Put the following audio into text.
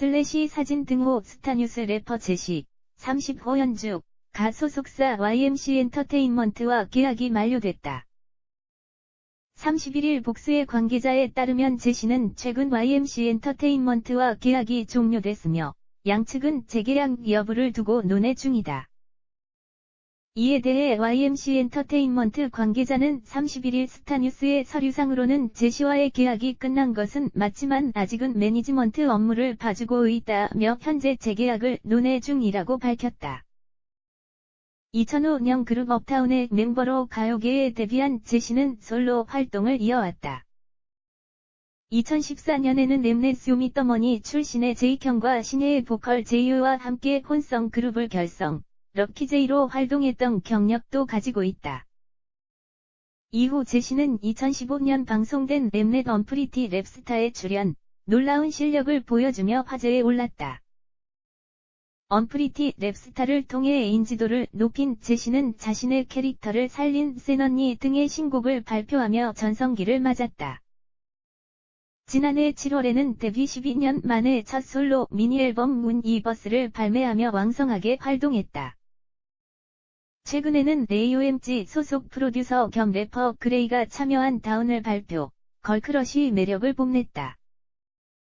슬래시 사진 등호 스타뉴스 래퍼 제시 30호 연주 가 소속사 YMC 엔터테인먼트와 계약이 만료됐다. 31일 복수의 관계자에 따르면 제시는 최근 YMC 엔터테인먼트와 계약이 종료됐으며 양측은 재계약 여부를 두고 논의 중이다. 이에 대해 YMC 엔터테인먼트 관계자는 31일 스타뉴스의 서류상으로는 제시와의 계약이 끝난 것은 맞지만 아직은 매니지먼트 업무를 봐주고 있다며 현재 재계약을 논의 중이라고 밝혔다. 2005년 그룹 업타운의 멤버로 가요계에 데뷔한 제시는 솔로 활동을 이어왔다. 2014년에는 엠넷 쇼미더머니 출신의 제이형과 신예의 보컬 제이유와 함께 혼성 그룹을 결성, 럭키제이로 활동했던 경력도 가지고 있다. 이후 제시는 2015년 방송된 랩넷 언프리티 랩스타에 출연, 놀라운 실력을 보여주며 화제에 올랐다. 언프리티 랩스타를 통해 인지도를 높인 제시는 자신의 캐릭터를 살린 센언니 등의 신곡을 발표하며 전성기를 맞았다. 지난해 7월에는 데뷔 12년 만에 첫 솔로 미니 앨범 문 이버스를 발매하며 왕성하게 활동했다. 최근에는 AOMG 소속 프로듀서 겸 래퍼 그레이가 참여한 다운을 발표, 걸크러쉬 매력을 뽐냈다.